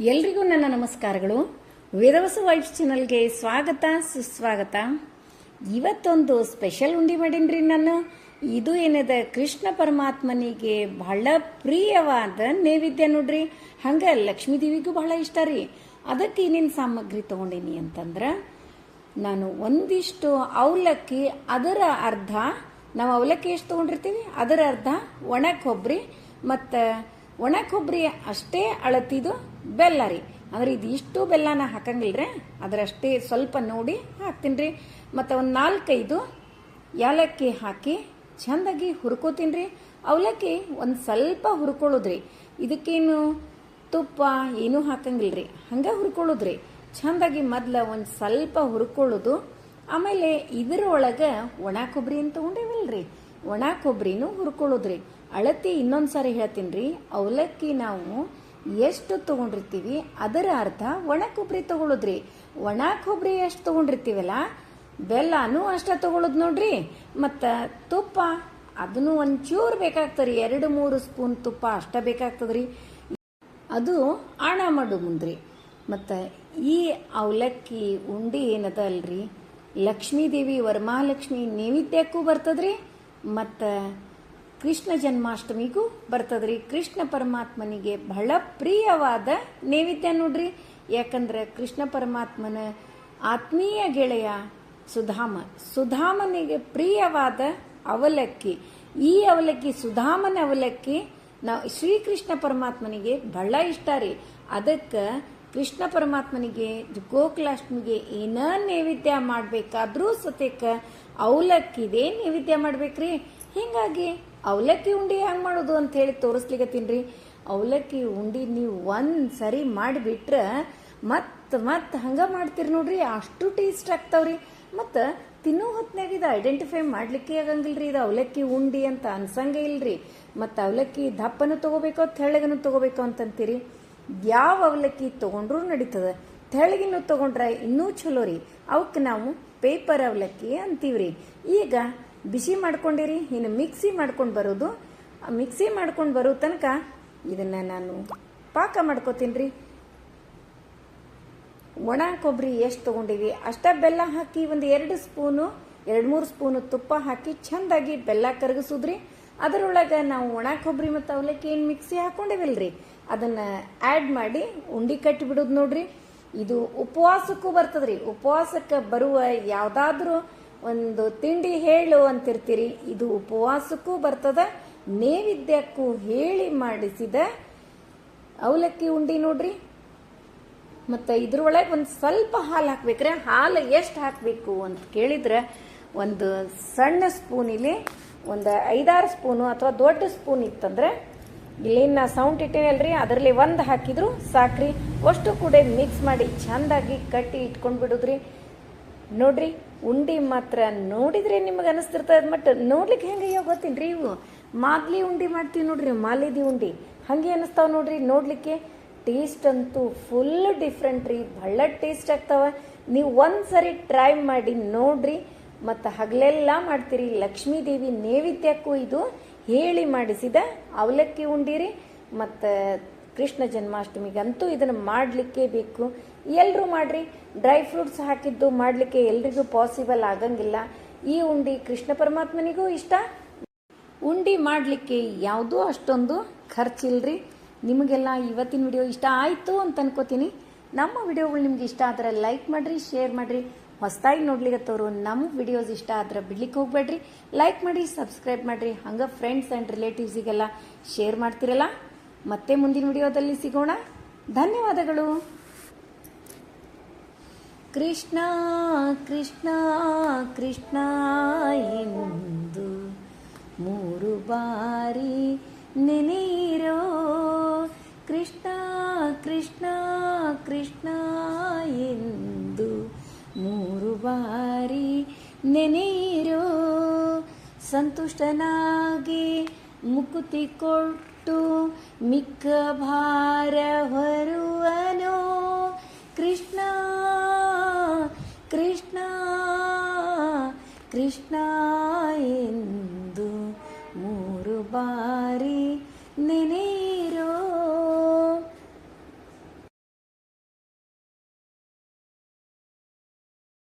ಎಲ್ರಿಗೂ ನನ್ನ ನಮಸ್ಕಾರಗಳು. ವೇದವಸ ವೈಫ್ ಚಾನಲ್ಗೆ ಸ್ವಾಗತ, ಸುಸ್ವಾಗತ. ಇವತ್ತೊಂದು ಸ್ಪೆಷಲ್ ಉಂಡಿ ಮಾಡೀನ್ರಿ ನಾನು. ಇದು ಏನದ ಕೃಷ್ಣ ಪರಮಾತ್ಮನಿಗೆ ಬಹಳ ಪ್ರಿಯವಾದ ನೈವೇದ್ಯ ನೋಡ್ರಿ. ಹಂಗೆ ಲಕ್ಷ್ಮೀ ದೇವಿಗೂ ಬಹಳ ಇಷ್ಟ ರೀ. ಅದಕ್ಕೆ ಏನೇನು ಸಾಮಗ್ರಿ ತಗೊಂಡೀನಿ ಅಂತಂದ್ರೆ, ನಾನು ಒಂದಿಷ್ಟು ಅವಲಕ್ಕಿ, ಅದರ ಅರ್ಧ, ನಾವು ಅವಲಕ್ಕಿ ಎಷ್ಟು ತೊಗೊಂಡಿರ್ತೀವಿ? ಅದರ ಅರ್ಧ ಒಣ ಕೊಬ್ಬರಿ ಮತ್ತು ಒಣ ಕೊಬ್ಬರಿ ಅಷ್ಟೇ ಅಳತಿದು ಬೆಲ್ಲ ರೀ. ಅಂದ್ರೆ ಇದು ಇಷ್ಟು ಬೆಲ್ಲನ ಹಾಕಂಗಿಲ್ರಿ. ಅದರಷ್ಟೇ ಸ್ವಲ್ಪ ನೋಡಿ ಹಾಕ್ತೀನಿ ರೀ ಮತ್ತು ಒಂದು ನಾಲ್ಕೈದು ಯಾಲಕ್ಕಿ ಹಾಕಿ ಚೆಂದಾಗಿ ಹುರ್ಕೋತೀನಿ ರೀ ಅವಲಕ್ಕಿ ಒಂದು ಸ್ವಲ್ಪ ಹುರ್ಕೊಳ್ಳೋದ್ರಿ. ಇದಕ್ಕೇನು ತುಪ್ಪ ಏನೂ ಹಾಕಂಗಿಲ್ರಿ. ಹಂಗೆ ಹುರ್ಕೊಳ್ಳೋದ್ರಿ. ಚೆಂದಾಗಿ ಮೊದ್ಲ ಒಂದು ಸ್ವಲ್ಪ ಹುರ್ಕೊಳ್ಳೋದು. ಆಮೇಲೆ ಇದರೊಳಗೆ ಒಣ ಕೊಬ್ಬರಿ ಅಂತ ತಗೊಂಡೇವಲ್ರಿ ಒಣ ಕೊಬ್ಬರಿನೂ ಹುರ್ಕೊಳ್ಳೋದ್ರಿ. ಅಳತಿ ಇನ್ನೊಂದು ಸಾರಿ ಹೇಳ್ತೀನಿ ರೀ ಅವಲಕ್ಕಿ ನಾವು ಎಷ್ಟು ತಗೊಂಡಿರ್ತೀವಿ, ಅದರ ಅರ್ಥ ಒಣ ಕೊಬ್ಬರಿ ತಗೊಳ್ಳೋದ್ರಿ ಒಣ ಕೊಬ್ಬರಿ ಎಷ್ಟು ತಗೊಂಡಿರ್ತೀವಲ್ಲ, ಬೆಲ್ಲನೂ ಅಷ್ಟ ತಗೊಳ್ಳೋದು ನೋಡ್ರಿ. ಮತ್ತು ತುಪ್ಪ, ಅದನ್ನು ಒಂಚೂರು ಬೇಕಾಗ್ತದ್ರಿ. ಎರಡು, ಮೂರು ಸ್ಪೂನ್ ತುಪ್ಪ ಅಷ್ಟ ಬೇಕಾಗ್ತದ್ರಿ. ಅದು ಆಣ ಮಾಡು ಮುಂದ್ರಿ. ಮತ್ತು ಈ ಅವಲಕ್ಕಿ ಉಂಡಿ ಏನದ ಅಲ್ರಿ ಲಕ್ಷ್ಮೀ ದೇವಿ ವರಮಹಾಲಕ್ಷ್ಮಿ ನೈವೇದ್ಯಕ್ಕೂ ಬರ್ತದ್ರಿ. ಮತ್ತು ಕೃಷ್ಣ ಜನ್ಮಾಷ್ಟಮಿಗೂ ಬರ್ತದ್ರಿ. ಕೃಷ್ಣ ಪರಮಾತ್ಮನಿಗೆ ಬಹಳ ಪ್ರಿಯವಾದ ನೈವೇದ್ಯ ನೋಡ್ರಿ. ಯಾಕಂದ್ರೆ ಕೃಷ್ಣ ಪರಮಾತ್ಮನ ಆತ್ಮೀಯ ಗೆಳೆಯ ಸುಧಾಮ, ಸುಧಾಮನಿಗೆ ಪ್ರಿಯವಾದ ಅವಲಕ್ಕಿ. ಈ ಅವಲಕ್ಕಿ, ಸುಧಾಮನ ಅವಲಕ್ಕಿ ನಾವು ಶ್ರೀಕೃಷ್ಣ ಪರಮಾತ್ಮನಿಗೆ ಬಹಳ ಇಷ್ಟ ರೀ. ಅದಕ್ಕೆ ಕೃಷ್ಣ ಪರಮಾತ್ಮನಿಗೆ ಗೋಕುಲಾಷ್ಟಮಿಗೆ ಏನ ನೈವೇದ್ಯ ಮಾಡ್ಬೇಕಾದ್ರೂ ಸತೇಕ ಅವಲಕ್ಕಿದೆ ನೈವೇದ್ಯ ಮಾಡ್ಬೇಕ್ರಿ. ಹಿಂಗಾಗಿ ಅವಲಕ್ಕಿ ಉಂಡಿ ಹೆಂಗೆ ಮಾಡೋದು ಅಂತ ಹೇಳಿ ತೋರಿಸ್ಲಿಕತ್ತೀನಿ ಅವಲಕ್ಕಿ ಉಂಡಿ ನೀವು ಒಂದು ಸರಿ ಮಾಡಿಬಿಟ್ರೆ ಮತ್ ಮತ್ ಹಂಗೆ ಮಾಡ್ತೀರಿ ನೋಡ್ರಿ, ಅಷ್ಟು ಟೇಸ್ಟ್ ಆಗ್ತಾವ್ರಿ. ಮತ್ತು ತಿನ್ನೋ ಹೊತ್ತಿನಾಗ ಇದು ಐಡೆಂಟಿಫೈ ಮಾಡ್ಲಿಕ್ಕೆ ಆಗಂಗಿಲ್ರಿ, ಇದು ಅವಲಕ್ಕಿ ಉಂಡಿ ಅಂತ ಅನ್ಸಂಗೆ ಇಲ್ರಿ. ಮತ್ತು ಅವಲಕ್ಕಿ ದಪ್ಪನೂ ತಗೋಬೇಕು, ತೆಳ್ಳಗನು ತಗೋಬೇಕು ಅಂತಂತೀರಿ. ಯಾವ ಅವಲಕ್ಕಿ ತೊಗೊಂಡ್ರೂ ನಡೀತದ. ತೆಳ್ಳಗಿನೂ ತಗೊಂಡ್ರೆ ಇನ್ನೂ ಚಲೋ ರೀ. ಅವಕ್ಕೆ ನಾವು ಪೇಪರ್ ಅವಲಕ್ಕಿ ಅಂತೀವ್ರಿ. ಈಗ ಬಿಸಿ ಮಾಡ್ಕೊಂಡಿರಿ, ಇನ್ನು ಮಿಕ್ಸಿ ಮಾಡ್ಕೊಂಡು ಬರೋದು. ಮಿಕ್ಸಿ ಮಾಡ್ಕೊಂಡು ಬರೋ ತನಕ ಇದನ್ನು ನಾನು ಪಾಕ ಮಾಡ್ಕೋತೀನಿ ರೀ ಒಣ ಕೊಬ್ಬರಿ ಎಷ್ಟು ತೊಗೊಂಡಿವಿ ಅಷ್ಟ ಬೆಲ್ಲ ಹಾಕಿ ಒಂದು ಎರಡು ಸ್ಪೂನು, ಎರಡು ಮೂರು ಸ್ಪೂನು ತುಪ್ಪ ಹಾಕಿ ಚೆಂದಾಗಿ ಬೆಲ್ಲ ಕರಗಿಸೋದ್ರಿ. ಅದರೊಳಗೆ ನಾವು ಒಣ ಕೊಬ್ಬರಿ ಮತ್ತು ಅವಲಕ್ಕಿ ಏನು ಮಿಕ್ಸಿ ಹಾಕೊಂಡಿವಲ್ರಿ? ಅದನ್ನು ಆ್ಯಡ್ ಮಾಡಿ ಉಂಡಿ ಕಟ್ಟಿ ಬಿಡೋದು ನೋಡ್ರಿ. ಇದು ಉಪವಾಸಕ್ಕೂ ಬರ್ತದ್ರಿ. ಉಪವಾಸಕ್ಕೆ ಬರುವ ಯಾವುದಾದ್ರೂ ಒಂದು ತಿಂಡಿ ಹೇಳು ಅಂತಿರ್ತೀರಿ. ಇದು ಉಪವಾಸಕ್ಕೂ ಬರ್ತದ, ನೈವೇದ್ಯಕ್ಕೂ ಹೇಳಿ ಮಾಡಿಸಿದ ಅವಲಕ್ಕಿ ಉಂಡಿ ನೋಡ್ರಿ. ಮತ್ತು ಇದ್ರೊಳಗೆ ಒಂದು ಸ್ವಲ್ಪ ಹಾಲು ಹಾಕ್ಬೇಕ್ರೆ, ಹಾಲು ಎಷ್ಟು ಹಾಕಬೇಕು ಅಂತ ಕೇಳಿದ್ರೆ ಒಂದು ಸಣ್ಣ ಸ್ಪೂನಿಲಿ ಒಂದು ಐದಾರು ಸ್ಪೂನು ಅಥವಾ ದೊಡ್ಡ ಸ್ಪೂನ್ ಇತ್ತಂದ್ರೆ ಇಲ್ಲಿನ ಸೌಂಡ್ ಇಟ್ಟಿನಲ್ರಿ, ಅದರಲ್ಲಿ ಒಂದು ಹಾಕಿದ್ರು ಸಾಕ್ರಿ. ಅಷ್ಟು ಕೂಡ ಮಿಕ್ಸ್ ಮಾಡಿ ಚೆಂದಾಗಿ ಕಟ್ಟಿ ಇಟ್ಕೊಂಡು ಬಿಡುದ್ರಿ ನೋಡ್ರಿ, ಉಂಡಿ ಮಾತ್ರ ನೋಡಿದ್ರೆ ನಿಮಗೆ ಅನಿಸ್ತಿರ್ತದೆ ಬಟ್ ನೋಡ್ಲಿಕ್ಕೆ ಹೆಂಗೆ ಗೊತ್ತೀನಿ ರೀ ಇವು? ಮಾದ್ಲಿ ಉಂಡಿ ಮಾಡ್ತೀವಿ ನೋಡ್ರಿ, ಮಾಲಿದಿ ಉಂಡಿ. ಹಂಗೆ ಅನಿಸ್ತಾವ ನೋಡ್ರಿ, ನೋಡ್ಲಿಕ್ಕೆ ಟೇಸ್ಟ್ ಅಂತೂ ಫುಲ್ ಡಿಫ್ರೆಂಟ್ ರೀ ಭಾಳ ಟೇಸ್ಟ್ ಆಗ್ತಾವ. ನೀವು ಒಂದ್ಸರಿ ಟ್ರೈ ಮಾಡಿ ನೋಡ್ರಿ, ಮತ್ತು ಹಗಲೆಲ್ಲ ಮಾಡ್ತೀರಿ. ಲಕ್ಷ್ಮೀ ದೇವಿ ನೈವೇದ್ಯಕ್ಕೂ ಇದು ಹೇಳಿ ಮಾಡಿಸಿದ ಅವಲಕ್ಕಿ ಉಂಡಿರಿ ಮತ್ತು ಕೃಷ್ಣ ಜನ್ಮಾಷ್ಟಮಿಗಂತೂ ಇದನ್ನು ಮಾಡಲಿಕ್ಕೆ ಬೇಕು. ಎಲ್ಲರೂ ಮಾಡಿರಿ. ಡ್ರೈ ಫ್ರೂಟ್ಸ್ ಹಾಕಿದ್ದು ಮಾಡಲಿಕ್ಕೆ ಎಲ್ರಿಗೂ ಪಾಸಿಬಲ್ ಆಗಂಗಿಲ್ಲ. ಈ ಉಂಡಿ ಕೃಷ್ಣ ಪರಮಾತ್ಮನಿಗೂ ಇಷ್ಟ. ಉಂಡಿ ಮಾಡಲಿಕ್ಕೆ ಯಾವುದೂ ಅಷ್ಟೊಂದು ಖರ್ಚಿಲ್ರಿ. ನಿಮಗೆಲ್ಲ ಇವತ್ತಿನ ವಿಡಿಯೋ ಇಷ್ಟ ಆಯಿತು ಅಂತ ಅನ್ಕೋತೀನಿ. ನಮ್ಮ ವಿಡಿಯೋಗಳು ನಿಮ್ಗೆ ಇಷ್ಟ ಆದ್ರೆ ಲೈಕ್ ಮಾಡಿರಿ, ಶೇರ್ ಮಾಡಿರಿ. ಹೊಸದಾಗಿ ನೋಡ್ಲಿಕ್ಕತ್ತವರು ನಮ್ಮ ವಿಡಿಯೋಸ್ ಇಷ್ಟ ಆದ್ರೆ ಬಿಡ್ಲಿಕ್ಕೆ ಹೋಗ್ಬೇಡ್ರಿ. ಲೈಕ್ ಮಾಡಿ ಸಬ್ಸ್ಕ್ರೈಬ್ ಮಾಡಿರಿ. ಹಂಗೆ ಫ್ರೆಂಡ್ಸ್ ಆ್ಯಂಡ್ ರಿಲೇಟಿವ್ಸಿಗೆಲ್ಲ ಶೇರ್ ಮಾಡ್ತಿರಲ್ಲ. ಮತ್ತೆ ಮುಂದಿನ ವಿಡಿಯೋದಲ್ಲಿ ಸಿಗೋಣ. ಧನ್ಯವಾದಗಳು. ಕೃಷ್ಣ ಕೃಷ್ಣ ಕೃಷ್ಣ ಎಂದು ಮೂರು ಬಾರಿ ನೆನೆಯಿರೋ. ಕೃಷ್ಣ ಕೃಷ್ಣ ಕೃಷ್ಣ ಎಂದು ಮೂರು ಬಾರಿ ನೆನೆಯಿರೋ. ಸಂತುಷ್ಟನಾಗಿ ಮುಕುತಿ ಕೊಟ್ಟು ಬಿಟ್ಟು ಮಿಕ್ಕ ಭಾರ ಹೊರುವನೋ ಕೃಷ್ಣ ಕೃಷ್ಣ ಕೃಷ್ಣ ಎಂದು ಮೂರು ಬಾರಿ ನೆನೆ